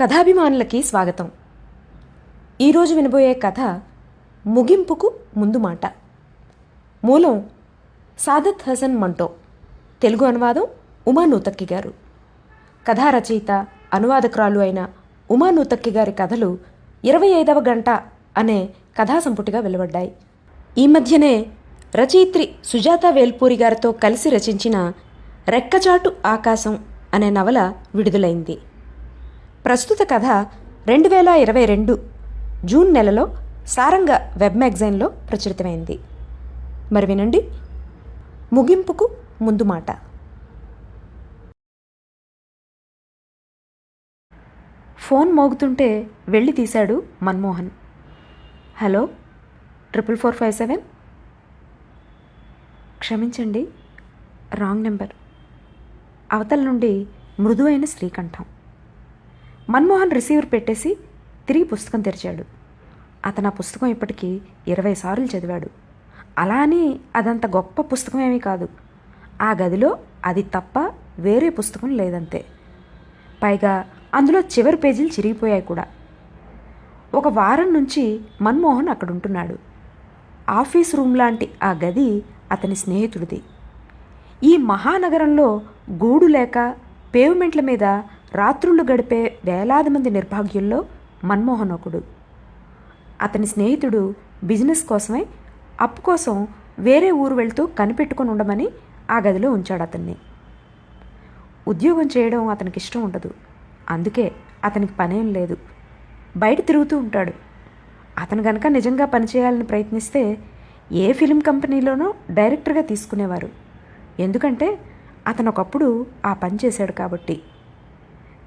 కథాభిమానులకి స్వాగతం. ఈరోజు వినబోయే కథ ముగింపుకు ముందు మాట. మూలం సాదత్ హసన్ మంటో తెలుగు అనువాదం ఉమా నూతక్కి గారు. కథా రచయిత అనువాదకురాలు అయిన ఉమా నూతక్కి గారి కథలు ఇరవై ఐదవ గంట అనే కథా సంపుటిగా వెలువడ్డాయి. ఈ మధ్యనే రచయిత్రి సుజాత వేల్పూరి గారితో కలిసి రచించిన రెక్కచాటు ఆకాశం అనే నవల విడుదలైంది. ప్రస్తుత కథ రెండు వేల ఇరవై రెండు జూన్ నెలలో సారంగ వెబ్ మ్యాగజైన్లో ప్రచురితమైంది. మరి వినండి. ముగింపుకు ముందు మాట. ఫోన్ మోగుతుంటే వెళ్ళి తీశాడు Manmohan. Hello triple four five seven? క్షమించండి రాంగ్ నెంబర్. అవతల నుండి మృదువైన శ్రీకంఠం. మన్మోహన్ రిసీవర్ పెట్టేసి తిరిగి పుస్తకం తెరిచాడు. అతను ఆ పుస్తకం ఇప్పటికీ ఇరవై సార్లు చదివాడు. అలా అని అదంత గొప్ప పుస్తకం ఏమీ కాదు. ఆ గదిలో అది తప్ప వేరే పుస్తకం లేదంతే. పైగా అందులో చివరి పేజీలు చిరిగిపోయాయి కూడా. ఒక వారం నుంచి మన్మోహన్ అక్కడ ఉంటున్నాడు ఆఫీస్ రూమ్ లాంటి ఆ గది అతని స్నేహితుడిది. ఈ మహానగరంలో గూడు లేక పేవ్మెంట్ల మీద రాత్రుళ్ళు గడిపే వేలాది మంది నిర్భాగ్యుల్లో మన్మోహన్ ఒకడు అతని స్నేహితుడు బిజినెస్ కోసమై అప్పు కోసం వేరే ఊరు వెళ్తూ కనిపెట్టుకొని ఉండమని ఆ గదిలో ఉంచాడు అతన్ని. ఉద్యోగం చేయడం అతనికి ఇష్టం ఉండదు. అందుకే అతనికి పనేం లేదు. బయట తిరుగుతూ ఉంటాడు. అతను గనక నిజంగా పనిచేయాలని ప్రయత్నిస్తే ఏ ఫిలిం కంపెనీలోనూ డైరెక్టర్గా తీసుకునేవారు. ఎందుకంటే అతను ఒకప్పుడు ఆ పని చేశాడు కాబట్టి.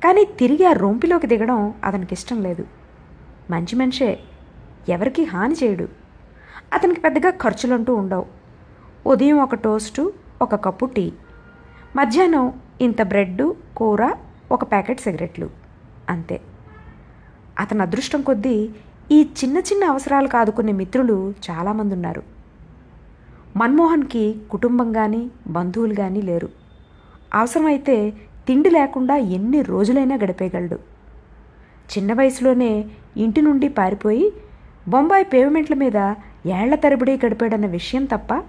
కానీ తిరిగి ఆ రొంపిలోకి దిగడం అతనికి ఇష్టం లేదు. మంచి మనిషే ఎవరికి హాని చేయడు. అతనికి పెద్దగా ఖర్చులంటూ ఉండవు. ఉదయం ఒక టోస్టు ఒక కప్పు టీ. మధ్యాహ్నం ఇంత బ్రెడ్ కూర ఒక ప్యాకెట్ సిగరెట్లు. అంతే. అతని అదృష్టం కొద్దీ ఈ చిన్న చిన్న అవసరాలకు ఆదుకునే మిత్రులు చాలామంది ఉన్నారు. మన్మోహన్కి కుటుంబం కానీ బంధువులు కానీ లేరు. అవసరమైతే తిండి లేకుండా ఎన్ని రోజులైనా గడిపేయగలడు. చిన్న వయసులోనే ఇంటి నుండి పారిపోయి బొంబాయి పేమెంట్ల మీద ఏళ్ళ తరబడి గడిపాడన్న విషయం తప్ప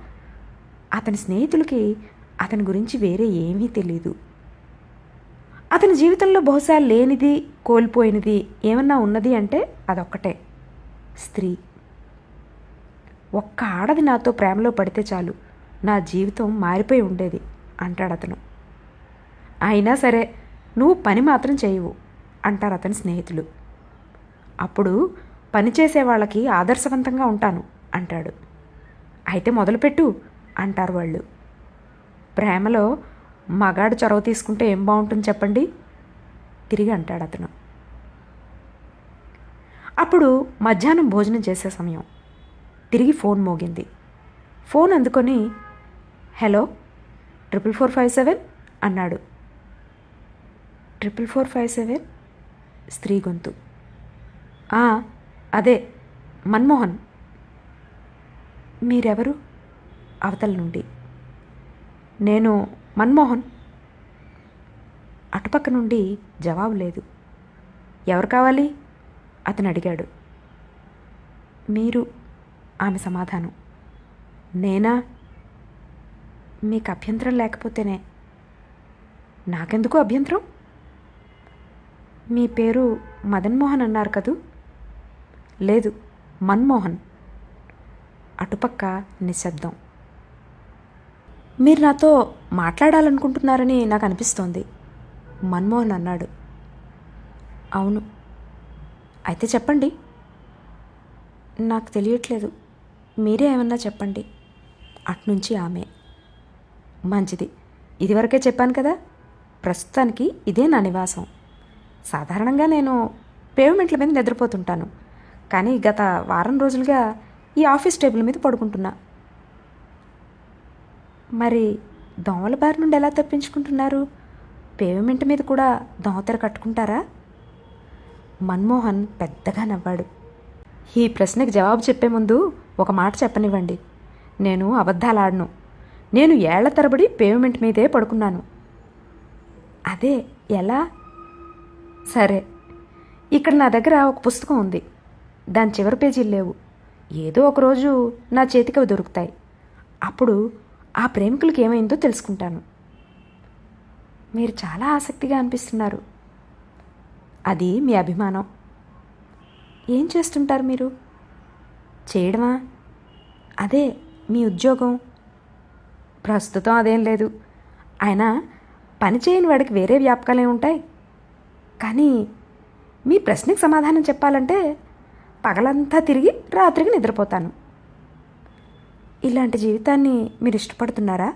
అతని స్నేహితులకి అతని గురించి వేరే ఏమీ తెలియదు అతని జీవితంలో బహుశా లేనిది కోల్పోయినది ఏమన్నా ఉన్నది అంటే అదొక్కటే. స్త్రీ. ఒక్క ఆడది నాతో ప్రేమలో పడితే చాలు. నా జీవితం మారిపోయి ఉండేది అంటాడు అతను అయినా సరే నువ్వు పని మాత్రం చేయవు అంటారు అతని స్నేహితులు. అప్పుడు పనిచేసే వాళ్ళకి ఆదర్శవంతంగా ఉంటాను అంటాడు. అయితే మొదలుపెట్టు అంటారు వాళ్ళు. ప్రేమలో మగాడు చొరవ తీసుకుంటే ఏం బాగుంటుంది చెప్పండి? తిరిగి అంటాడు అతను. అప్పుడు మధ్యాహ్నం భోజనం చేసే సమయం. తిరిగి ఫోన్ మోగింది. ఫోన్ అందుకొని hello triple four five seven అన్నాడు. ట్రిపుల్ ఫోర్ ఫైవ్ సెవెన్ స్త్రీ గొంతు అదే మన్మోహన్. మీరెవరు? అవతల నుండి. నేను మన్మోహన్. అటుపక్క నుండి జవాబు లేదు. ఎవరు కావాలి? అతను అడిగాడు. మీరు ఆమె సమాధానం. నేనా? మీకు అభ్యంతరం లేకపోతేనే. నాకెందుకు అభ్యంతరం? మీ పేరు మదన్మోహన్ అన్నారు కదూ? లేదు మన్మోహన్. అటుపక్క నిశ్శబ్దం. మీరు నాతో మాట్లాడాలనుకుంటున్నారని నాకు అనిపిస్తోంది మన్మోహన్ అన్నాడు. అవును. అయితే చెప్పండి. నాకు తెలియట్లేదు. మీరే ఏమన్నా చెప్పండి. అట్నుంచి ఆమె. మంచిది. ఇదివరకే చెప్పాను కదా ప్రస్తుతానికి ఇదే నా నివాసం. సాధారణంగా నేను పేవ్మెంట్ల మీద నిద్రపోతుంటాను. కానీ గత వారం రోజులుగా ఈ ఆఫీస్ టేబుల్ మీద పడుకుంటున్నా. మరి దోమల బారి నుండి ఎలా తప్పించుకుంటున్నారు? పేవ్మెంట్ మీద కూడా దోమతెర కట్టుకుంటారా? మన్మోహన్ పెద్దగా నవ్వాడు. ఈ ప్రశ్నకి జవాబు చెప్పే ముందు ఒక మాట చెప్పనివ్వండి. నేను అబద్ధాలాడను. నేను ఏళ్ళ తరబడి పేమెంట్ మీదే పడుకున్నాను. అదే ఎలా? సరే. ఇక్కడ నా దగ్గర ఒక పుస్తకం ఉంది. దాని చివరి పేజీలు లేవు. ఏదో ఒకరోజు నా చేతికి అవి దొరుకుతాయి. అప్పుడు ఆ ప్రేమికులకి ఏమైందో తెలుసుకుంటాను. మీరు చాలా ఆసక్తిగా అనిపిస్తున్నారు. అది మీ అభిమానం. ఏం చేస్తుంటారు మీరు? చేయడమా? అదే మీ ఉద్యోగం? ప్రస్తుతం అదేం లేదు. ఆయన పని చేయని వాడికి వేరే వ్యాపకాలు ఉంటాయి? కానీ మీ ప్రశ్నకి సమాధానం చెప్పాలంటే పగలంతా తిరిగి రాత్రికి నిద్రపోతాను. ఇలాంటి జీవితాన్ని మీరు ఇష్టపడుతున్నారా?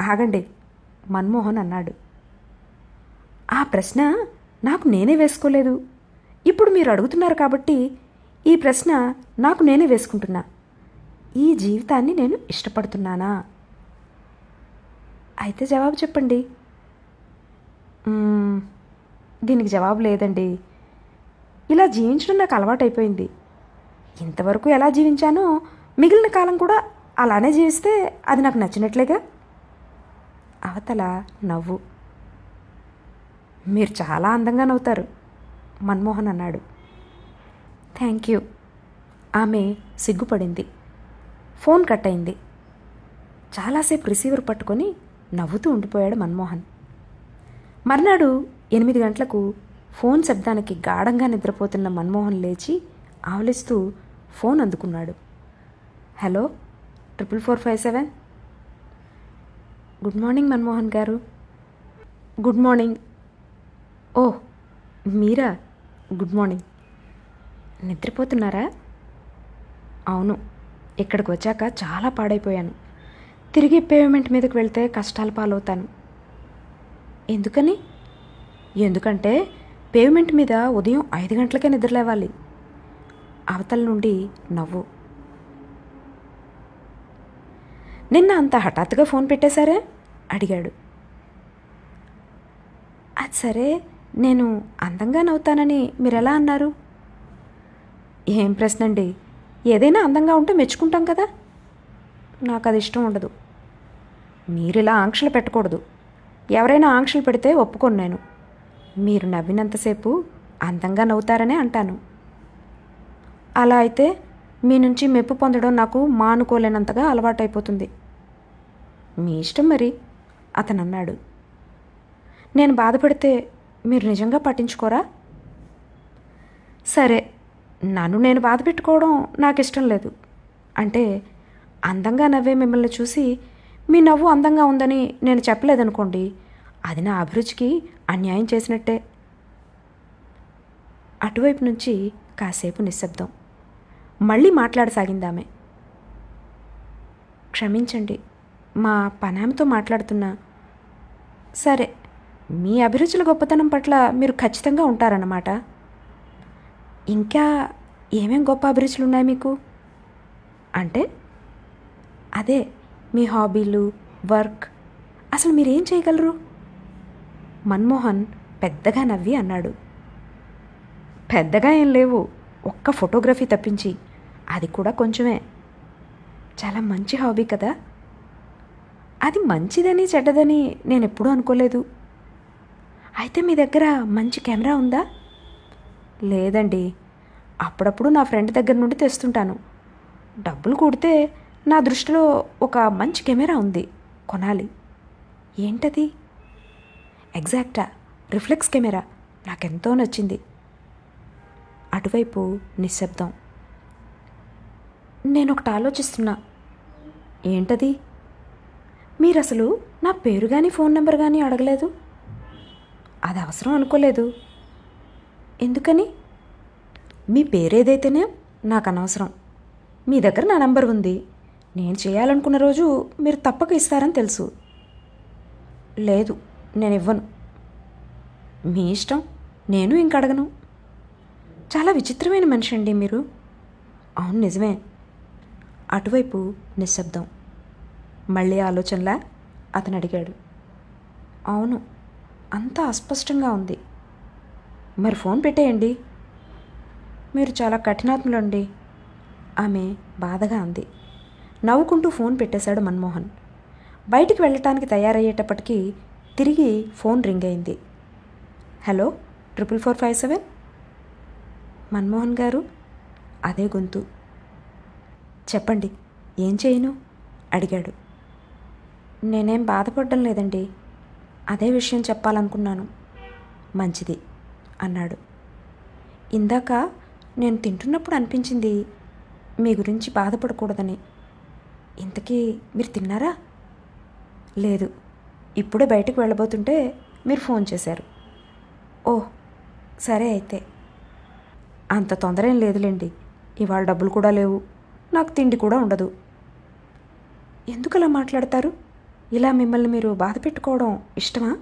ఆగండి మన్మోహన్ అన్నాడు. ఆ ప్రశ్న నాకు నేనే వేసుకోలేదు. ఇప్పుడు మీరు అడుగుతున్నారు కాబట్టి ఈ ప్రశ్న నాకు నేనే వేసుకుంటున్నా. ఈ జీవితాన్ని నేను ఇష్టపడుతున్నానా? అయితే జవాబు చెప్పండి. దీనికి జవాబు లేదండి. ఇలా జీవించడం నాకు అలవాటైపోయింది. ఇంతవరకు ఎలా జీవించానో మిగిలిన కాలం కూడా అలానే జీవిస్తే అది నాకు నచ్చినట్లేగా? అవతల నవ్వు. మీరు చాలా అందంగా నవ్వుతారు మన్మోహన్ అన్నాడు. Thank you. ఆమె సిగ్గుపడింది. ఫోన్ కట్ అయింది చాలాసేపు రిసీవర్ పట్టుకొని నవ్వుతూ ఉండిపోయాడు మన్మోహన్. మర్నాడు ఎనిమిది గంటలకు ఫోన్ శబ్దానికి గాఢంగా నిద్రపోతున్న మన్మోహన్ లేచి ఆవలిస్తూ ఫోన్ అందుకున్నాడు. Hello triple four five seven. Good morning Manmohan garu. Good morning. ఓ మీరా? Good morning. నిద్రపోతున్నారా? అవును ఇక్కడికి వచ్చాక చాలా పాడైపోయాను. తిరిగి పేమెంట్ మీదకి వెళ్తే కష్టాల పాలవుతాను. ఎందుకని? ఎందుకంటే పేమెంట్ మీద ఉదయం ఐదు గంటలకే నిద్రలేవాలి అవతల నుండి నవ్వు. నిన్న అంత హఠాత్తుగా ఫోన్ పెట్టేశారే? అడిగాడు. అది సరే నేను అందంగా నవ్వుతానని మీరు ఎలా అన్నారు? ఏం ప్రశ్న అండి ఏదైనా అందంగా ఉంటే మెచ్చుకుంటాం కదా? నాకు అది ఇష్టం ఉండదు. మీరు ఇలా ఆంక్షలు పెట్టకూడదు. ఎవరైనా ఆంక్షలు పెడితే ఒప్పుకోను నేను. మీరు నవ్వినంతసేపు అందంగా నవ్వుతారనే అంటాను. అలా అయితే మీ నుంచి మెప్పు పొందడం నాకు మానుకోలేనంతగా అలవాటైపోతుంది. మీ ఇష్టం మరి అతను అన్నాడు నేను బాధపడితే మీరు నిజంగా పట్టించుకోరా? సరే నన్ను నేను బాధ పెట్టుకోవడం నాకు ఇష్టం లేదు. అంటే అందంగా నవ్వే మిమ్మల్ని చూసి మీ నవ్వు అందంగా ఉందని నేను చెప్పలేదనుకోండి అది నా అభిరుచికి అన్యాయం చేసినట్టే. అటువైపు నుంచి కాసేపు నిశ్శబ్దం. మళ్ళీ మాట్లాడసాగిందామె. క్షమించండి మా పనామితో మాట్లాడుతున్నా. సరే మీ అభిరుచుల గొప్పతనం పట్ల మీరు ఖచ్చితంగా ఉంటారన్నమాట. ఇంకా ఏమేం గొప్ప అభిరుచులు ఉన్నాయి మీకు? అంటే అదే మీ హాబీలు వర్క్ అసలు మీరేం చేయగలరు? మన్మోహన్ పెద్దగా నవ్వి అన్నాడు. పెద్దగా ఏం లేవు ఒక్క ఫోటోగ్రఫీ తప్పించి అది కూడా కొంచెమే. చాలా మంచి హాబీ కదా. అది మంచిదని చెడ్డదని నేను ఎప్పుడూ అనుకోలేదు. అయితే మీ దగ్గర మంచి కెమెరా ఉందా? లేదండి. అప్పుడప్పుడు నా ఫ్రెండ్ దగ్గర నుండి తెస్తుంటాను. డబ్బులు కూడితే నా దృష్టిలో ఒక మంచి కెమెరా ఉంది. కొనాలి. ఏంటది? ఎగ్జాక్టా. Reflex camera. నాకెంతో నచ్చింది. అటువైపు నిశ్శబ్దం. నేను ఒకటి ఆలోచిస్తున్నా. ఏంటది? మీరు అసలు నా పేరు కానీ ఫోన్ నెంబర్ కానీ అడగలేదు? అది అవసరం అనుకోలేదు. ఎందుకని? మీ పేరేదైతేనే నాకు అనవసరం మీ దగ్గర నా నంబర్ ఉంది. నేను చేయాలనుకున్న రోజు మీరు తప్పక ఇస్తారని తెలుసు. లేదు. నేను ఇవ్వను మీ ఇష్టం నేను ఇంక అడగను. చాలా విచిత్రమైన మనిషి అండి మీరు. అవును నిజమే. అటువైపు నిశ్శబ్దం. మళ్ళీ ఆలోచనలా అతను అడిగాడు. అవును అంత అస్పష్టంగా ఉంది. మరి ఫోన్ పెట్టేయండి. మీరు చాలా కఠినాత్ములండి ఆమె బాధగా అంది. నవ్వుకుంటూ ఫోన్ పెట్టేశాడు మన్మోహన్. బయటికి వెళ్ళటానికి తయారయ్యేటప్పటికీ తిరిగి ఫోన్ రింగ్ అయింది. Hello triple four five seven? Manmohan garu? అదే గొంతు. చెప్పండి ఏం చేయను? అడిగాడు. నేనేం బాధపడడం లేదండి. అదే విషయం చెప్పాలనుకున్నాను. మంచిది అన్నాడు. ఇందాక నేను తింటున్నప్పుడు అనిపించింది మీ గురించి బాధపడకూడదని. ఇంతకీ మీరు తిన్నారా? లేదు ఇప్పుడే బయటకు వెళ్ళబోతుంటే మీరు ఫోన్ చేశారు. ఓ సరే అయితే. అంత తొందర ఏం లేదులేండి. ఇవాళ డబ్బులు కూడా లేవు. నాకు తిండి కూడా ఉండదు. ఎందుకు అలా మాట్లాడతారు? ఇలా మిమ్మల్ని మీరు బాధ పెట్టుకోవడం ఇష్టమా?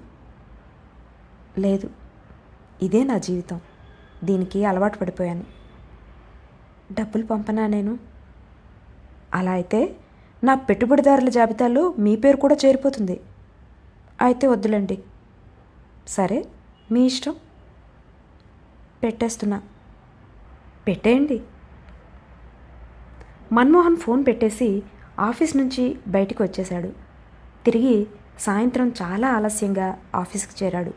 లేదు. ఇదే నా జీవితం. దీనికి అలవాటు పడిపోయాను. డబ్బులు పంపనా నేను? అలా అయితే నా పెట్టుబడిదారుల జాబితాలో మీ పేరు కూడా చేరిపోతుంది. అయితే వద్దులేండి. సరే మీ ఇష్టం. పెట్టేస్తున్నా. పెట్టేయండి. మన్మోహన్ ఫోన్ పెట్టేసి ఆఫీస్ నుంచి బయటికి వచ్చేశాడు. తిరిగి సాయంత్రం చాలా ఆలస్యంగా ఆఫీస్కి చేరాడు.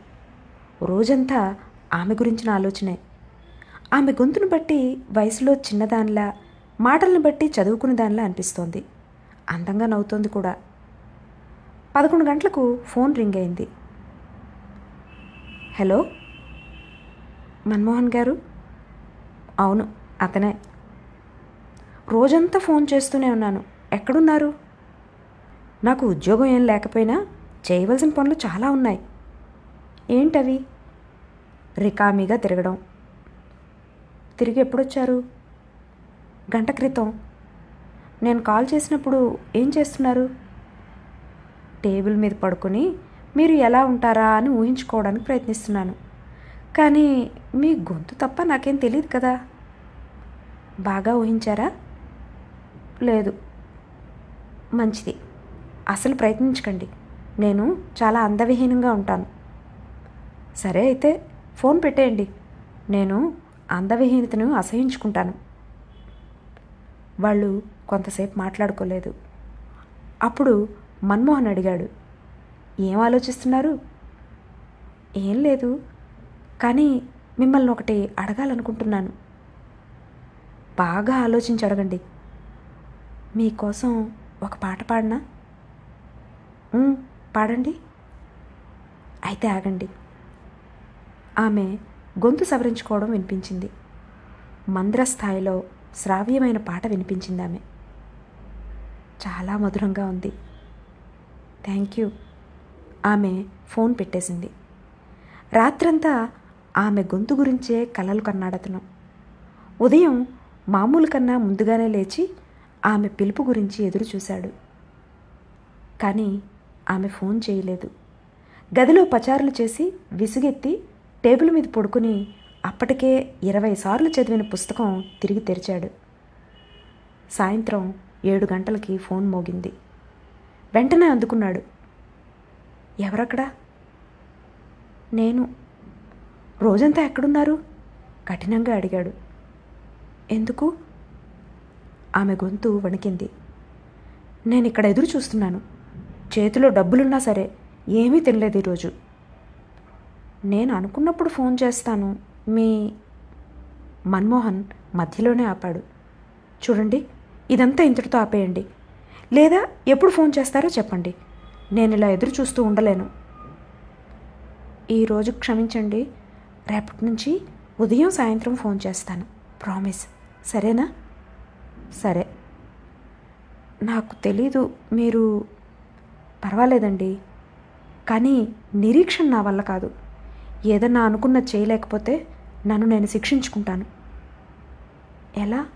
రోజంతా ఆమె గురించిన ఆలోచనే. ఆమె గొంతును బట్టి వయసులో చిన్నదానిలా మాటలను బట్టి చదువుకునే దానిలా అనిపిస్తోంది. అందంగా నవ్వుతోంది కూడా. పదకొండు గంటలకు ఫోన్ రింగ్ అయింది. హలో? మన్మోహన్ గారు? అవును అతనే. రోజంతా ఫోన్ చేస్తూనే ఉన్నాను. ఎక్కడున్నారు? నాకు ఉద్యోగం ఏం లేకపోయినా చేయవలసిన పనులు చాలా ఉన్నాయి. ఏంటవి? రికామీగా తిరగడం. తిరిగి ఎప్పుడొచ్చారు? గంట క్రితం. నేను కాల్ చేసినప్పుడు ఏం చేస్తున్నారు? టేబుల్ మీద పడుకొని మీరు ఎలా ఉంటారా అని ఊహించుకోవడానికి ప్రయత్నిస్తున్నాను. కానీ మీ గొంతు తప్ప నాకేం తెలియదు కదా. బాగా ఊహించారా? లేదు. మంచిది. అసలు ప్రయత్నించకండి. నేను చాలా అందవిహీనంగా ఉంటాను. సరే అయితే ఫోన్ పెట్టేయండి. నేను అందవిహీనతను అసహించుకుంటాను. వాళ్ళు కొంతసేపు మాట్లాడుకోలేదు. అప్పుడు మన్మోహన్ అడిగాడు. ఏం ఆలోచిస్తున్నారు? ఏం లేదు. కానీ మిమ్మల్ని ఒకటి అడగాలనుకుంటున్నాను. బాగా ఆలోచించి అడగండి. మీకోసం ఒక పాట పాడనా? పాడండి. అయితే ఆగండి. ఆమె గొంతు సవరించుకోవడం వినిపించింది. మంద్ర స్థాయిలో శ్రావ్యమైన పాట వినిపించింది ఆమె. చాలా మధురంగా ఉంది. Thank you. ఆమె ఫోన్ పెట్టేసింది. రాత్రంతా ఆమె గొంతు గురించే కలలు కన్నాడతను. ఉదయం మామూలు కన్నా ముందుగానే లేచి ఆమె పిలుపు గురించి ఎదురు చూశాడు. కానీ ఆమె ఫోన్ చేయలేదు. గదిలో పచారులు చేసి విసుగెత్తి టేబుల్ మీద పడుకుని అప్పటికే ఇరవై సార్లు చదివిన పుస్తకం తిరిగి తెరిచాడు. సాయంత్రం ఏడు గంటలకి ఫోన్ మోగింది. వెంటనే అందుకున్నాడు. ఎవరక్కడా? నేను. రోజంతా ఎక్కడున్నారు? కఠినంగా అడిగాడు. ఎందుకు? ఆమె గొంతు వణికింది. నేను ఇక్కడ ఎదురు చూస్తున్నాను. చేతిలో డబ్బులున్నా సరే ఏమీ తినలేదు ఈరోజు. నేను అనుకున్నప్పుడు ఫోన్ చేస్తాను. మీ మన్మోహన్ మధ్యలోనే ఆపాడు. చూడండి ఇదంతా ఇంతటితో ఆపేయండి. లేదా ఎప్పుడు ఫోన్ చేస్తారో చెప్పండి. నేను ఇలా ఎదురు చూస్తూ ఉండలేను. ఈరోజు క్షమించండి. రేపటి నుంచి ఉదయం సాయంత్రం ఫోన్ చేస్తాను. ప్రామిస్. సరేనా? సరే. నాకు తెలీదు. మీరు పర్వాలేదండి. కానీ నిరీక్షణ నా వల్ల కాదు. ఏదన్నా అనుకున్న చేయలేకపోతే నన్ను నేను శిక్షించుకుంటాను. ఎలా?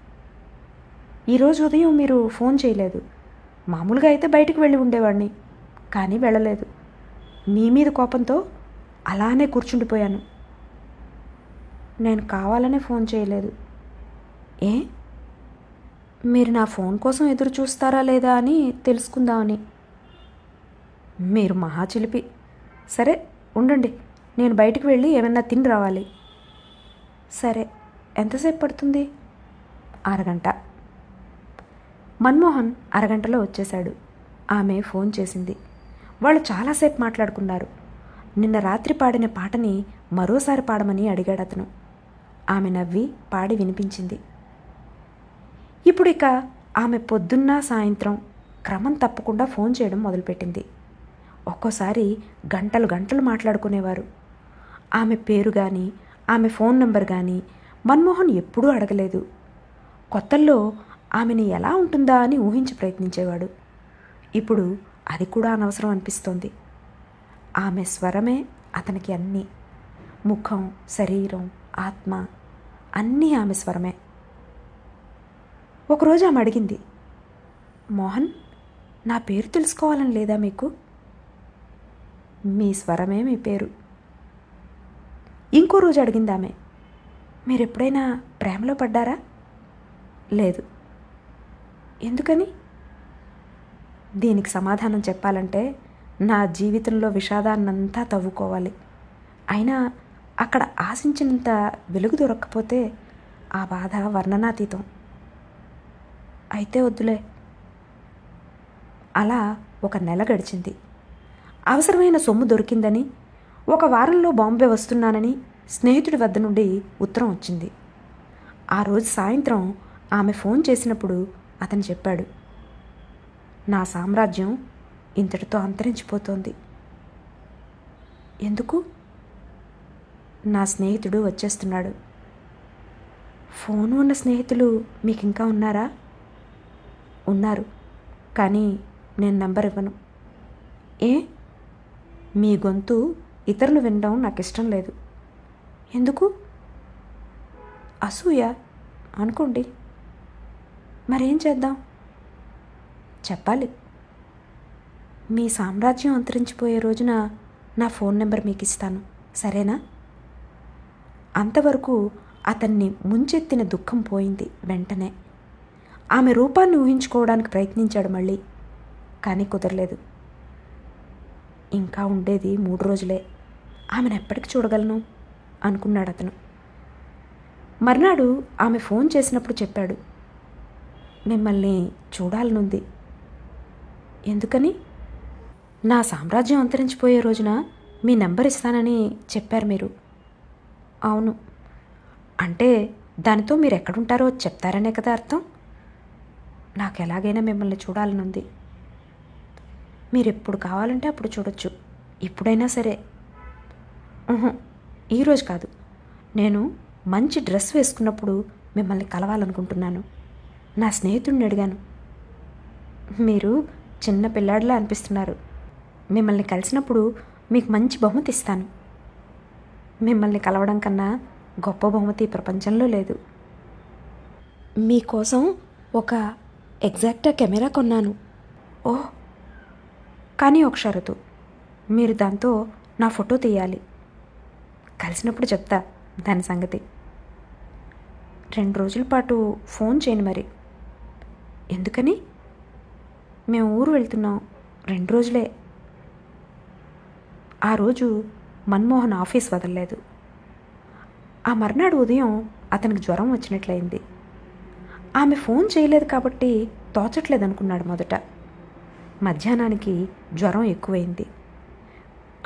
ఈరోజు ఉదయం మీరు ఫోన్ చేయలేదు. మామూలుగా అయితే బయటికి వెళ్ళి ఉండేవాడిని కానీ వెళ్ళలేదు. మీ మీద కోపంతో అలానే కూర్చుండిపోయాను. నేను కావాలనే ఫోన్ చేయలేదు. ఏ? మీరు నా ఫోన్ కోసం ఎదురు చూస్తారా లేదా అని తెలుసుకుందామని. మీరు మహా చిలిపి సరే ఉండండి. నేను బయటికి వెళ్ళి ఏమైనా తిని రావాలి. సరే ఎంతసేపు పడుతుంది? అరగంట. మన్మోహన్ అరగంటలో వచ్చేశాడు. ఆమె ఫోన్ చేసింది. వాళ్ళు చాలాసేపు మాట్లాడుకున్నారు. నిన్న రాత్రి పాడిన పాటని మరోసారి పాడమని అడిగాడు అతను. ఆమె నవ్వి పాడి వినిపించింది. ఇప్పుడు ఇక ఆమె పొద్దున్న సాయంత్రం క్రమం తప్పకుండా ఫోన్ చేయడం మొదలుపెట్టింది. ఒక్కోసారి గంటలు గంటలు మాట్లాడుకునేవారు. ఆమె పేరు కానీ ఆమె ఫోన్ నెంబర్ కానీ మన్మోహన్ ఎప్పుడూ అడగలేదు. కొత్తల్లో ఆమెని ఎలా ఉంటుందా అని ఊహించి ప్రయత్నించేవాడు. ఇప్పుడు అది కూడా అనవసరం అనిపిస్తోంది. ఆమె స్వరమే అతనికి అన్నీ. ముఖం శరీరం ఆత్మ అన్నీ ఆమె స్వరమే. ఒకరోజు ఆమె అడిగింది మోహన్ నా పేరు తెలుసుకోవాలని లేదా మీకు? మీ స్వరమే మీ పేరు. ఇంకో రోజు అడిగింది ఆమె మీరు ఎప్పుడైనా ప్రేమలో పడ్డారా? లేదు. ఎందుకని? దీనికి సమాధానం చెప్పాలంటే నా జీవితంలో విషాదాన్నంతా తవ్వుకోవాలి. అయినా అక్కడ ఆశించినంత వెలుగు దొరక్కపోతే ఆ బాధ వర్ణనాతీతం. అయితే వద్దులే. అలా ఒక నెల గడిచింది. అవసరమైన సొమ్ము దొరికిందని ఒక వారంలో బాంబే వస్తున్నానని స్నేహితుడి వద్ద నుండి ఉత్తరం వచ్చింది. ఆ రోజు సాయంత్రం ఆమె ఫోన్ చేసినప్పుడు అతను చెప్పాడు నా సామ్రాజ్యం ఇంతటితో అంతరించిపోతోంది. ఎందుకు? నా స్నేహితుడు వచ్చేస్తున్నాడు. ఫోన్ ఉన్న స్నేహితులు మీకు ఇంకా ఉన్నారా? ఉన్నారు కానీ నేను నెంబర్ ఇవ్వను. ఏ? మీ గొంతు ఇతరులు వినడం నాకు ఇష్టం లేదు. ఎందుకు? అసూయ అనుకోండి. మరేం చేద్దాం? చెప్పాలి. మీ సామ్రాజ్యం అంతరించిపోయే రోజున నా ఫోన్ నెంబర్ మీకు ఇస్తాను సరేనా? అంతవరకు అతన్ని ముంచెత్తిన దుఃఖం పోయింది వెంటనే. ఆమె రూపాన్ని ఊహించుకోవడానికి ప్రయత్నించాడు మళ్ళీ కానీ కుదరలేదు. ఇంకా ఉండేది మూడు రోజులే. ఆమెను ఎప్పటికి చూడగలను? అనుకున్నాడు అతను. మర్నాడు ఆమె ఫోన్ చేసినప్పుడు చెప్పాడు మిమ్మల్ని చూడాలనుంది. ఎందుకని? నా సామ్రాజ్యం అంతరించిపోయే రోజున మీ నెంబర్ ఇస్తానని చెప్పారు మీరు. అవును. అంటే దానితో మీరు ఎక్కడుంటారో చెప్తారనే కదా అర్థం? నాకు ఎలాగైనా మిమ్మల్ని చూడాలనుంది. మీరు ఎప్పుడు కావాలంటే అప్పుడు చూడొచ్చు. ఇప్పుడైనా సరే. ఈరోజు కాదు. నేను మంచి డ్రెస్ వేసుకున్నప్పుడు మిమ్మల్ని కలవాలనుకుంటున్నాను. నా స్నేహితుడిని అడిగాను. మీరు చిన్న పిల్లాడిలా అనిపిస్తున్నారు. మిమ్మల్ని కలిసినప్పుడు మీకు మంచి బహుమతి ఇస్తాను. మిమ్మల్ని కలవడం కన్నా గొప్ప బహుమతి ప్రపంచంలో లేదు. మీకోసం ఒక ఎగ్జాక్టా కెమెరా కొన్నాను. ఓహ్! కానీ ఒక షరతు. మీరు దాంతో నా ఫోటో తీయాలి. కలిసినప్పుడు చెప్తా దాని సంగతి. రెండు రోజుల పాటు ఫోన్ చేయను మరి. ఎందుకని? మేము ఊరు వెళ్తున్నాం. రెండు రోజులే. ఆ రోజు మన్మోహన్ ఆఫీస్ వదలలేదు. ఆ మర్నాడు ఉదయం అతనికి జ్వరం వచ్చినట్లయింది. ఆమె ఫోన్ చేయలేదు కాబట్టి తోచట్లేదు అనుకున్నాడు మొదట. మధ్యాహ్నానికి జ్వరం ఎక్కువైంది.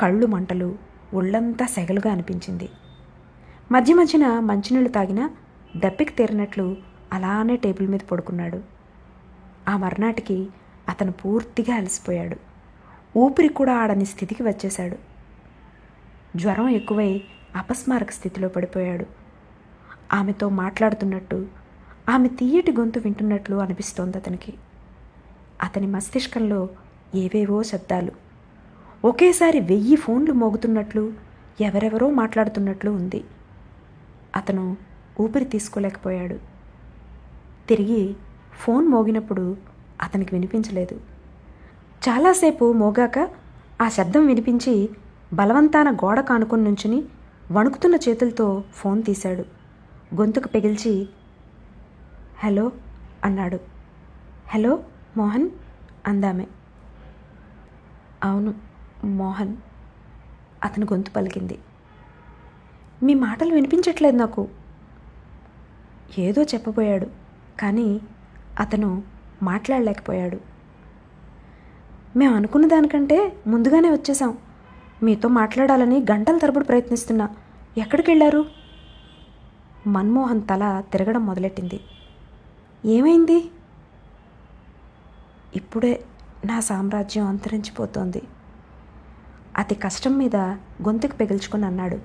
కళ్ళు మంటలు ఒళ్ళంతా సెగలుగా అనిపించింది. మధ్య మధ్యన మంచినీళ్ళు తాగినా దప్పికి తీరినట్లు అలానే టేబుల్ మీద పడుకున్నాడు. ఆ మర్నాటికి అతను పూర్తిగా అలసిపోయాడు. ఊపిరి కూడా ఆడని స్థితికి వచ్చేశాడు. జ్వరం ఎక్కువై అపస్మారక స్థితిలో పడిపోయాడు. ఆమెతో మాట్లాడుతున్నట్టు ఆమె తీయటి గొంతు వింటున్నట్లు అనిపిస్తోంది అతనికి. అతని మస్తిష్కంలో ఏవేవో శబ్దాలు. ఒకేసారి వెయ్యి ఫోన్లు మోగుతున్నట్లు ఎవరెవరో మాట్లాడుతున్నట్లు ఉంది. అతను ఊపిరి తీసుకోలేకపోయాడు. తిరిగి ఫోన్ మోగినప్పుడు అతనికి వినిపించలేదు. చాలాసేపు మోగాక ఆ శబ్దం వినిపించి బలవంతాన గోడ కానుకొని నుంచుని వణుకుతున్న చేతులతో ఫోన్ తీశాడు. గొంతుకు పెగిల్చి హలో అన్నాడు. హలో మోహన్ అందామే. అవును మోహన్ అతని గొంతు పలికింది. మీ మాటలు వినిపించట్లేదు నాకు. ఏదో చెప్పబోయాడు కానీ అతను మాట్లాడలేకపోయాడు. మేము అనుకున్న దానికంటే ముందుగానే వచ్చేసాం మీతో మాట్లాడాలని గంటల తరబడి ప్రయత్నిస్తున్నా. ఎక్కడికి వెళ్ళారు మన్మోహన్ తల తిరగడం మొదలెట్టింది. ఏమైంది? ఇప్పుడే నా సామ్రాజ్యం అంతరించిపోతోంది. అతి కష్టం మీద గొంతుకు పెగిల్చుకుని అన్నాడు.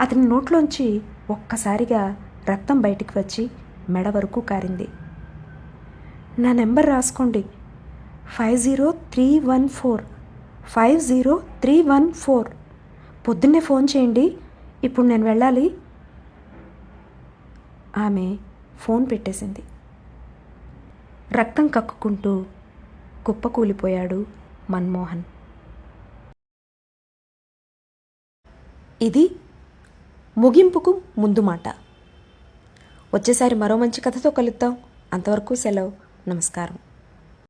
అతని నోట్లోంచి ఒక్కసారిగా రక్తం బయటికి వచ్చి మెడ వరకు కారింది. నా నెంబర్ రాసుకోండి. Five zero three one four. Five zero three one four. పొద్దున్నే ఫోన్ చేయండి. ఇప్పుడు నేను వెళ్ళాలి. ఆమె ఫోన్ పెట్టేసింది. రక్తం కక్కుకుంటూ కుప్పకూలిపోయాడు మన్మోహన్. ఇది ముగింపుకు ముందు మాట. వచ్చేసారి మరో మంచి కథతో కలుద్దాం. అంతవరకు సెలవు. నమస్కారం.